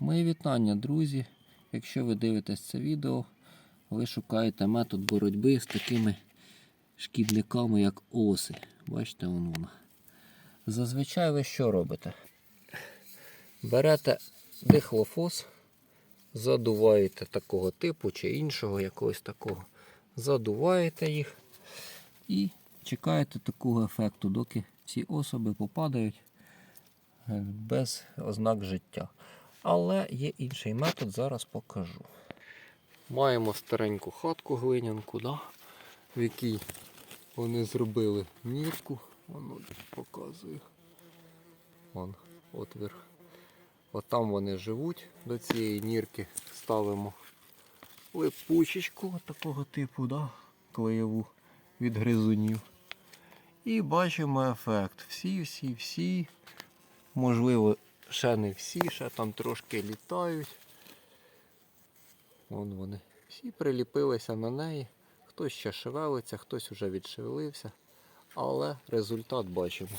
мої вітання, друзі. Якщо ви дивитесь це відео, ви шукаєте метод боротьби з такими шкідниками, як оси. Бачите, вон вона. Зазвичай ви що робите? Берете дихлофос, задуваєте такого типу чи іншого якогось такого. Задуваєте їх і чекаєте такого ефекту, доки ці особи попадають е, без ознак життя. Але є інший метод, зараз покажу. Маємо стареньку хатку глинянку, да? в якій вони зробили нірку. Воно показую. Вон отвір. От там вони живуть до цієї нірки. Ставимо липучечку такого типу, да? клеєву від гризунів. І бачимо ефект. Всі, всі, всі. Можливо, ще не всі, ще там трошки літають. Вон вони. Всі приліпилися на неї. Хтось ще шевелиться, хтось вже відшевелився. Але результат бачимо.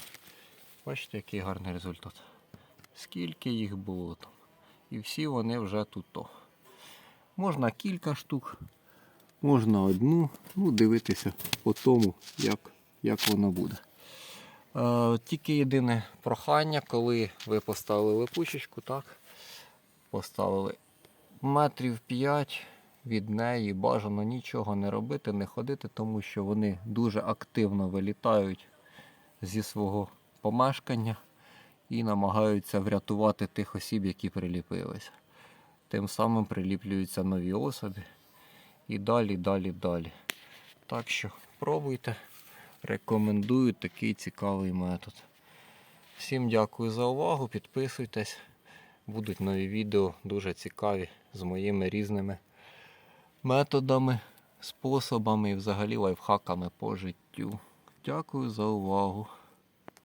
Бачите, який гарний результат. Скільки їх було там. І всі вони вже тут. -то. Можна кілька штук, можна одну. Ну, дивитися по тому, як, як воно буде. Е, тільки єдине прохання, коли ви поставили липучечку, так, поставили метрів 5 від неї, бажано нічого не робити, не ходити, тому що вони дуже активно вилітають зі свого помешкання і намагаються врятувати тих осіб, які приліпилися. Тим самим приліплюються нові особи і далі, далі, далі. Так що пробуйте. Рекомендую такий цікавий метод. Всім дякую за увагу, підписуйтесь. Будуть нові відео дуже цікаві з моїми різними методами, способами і взагалі лайфхаками по життю. Дякую за увагу.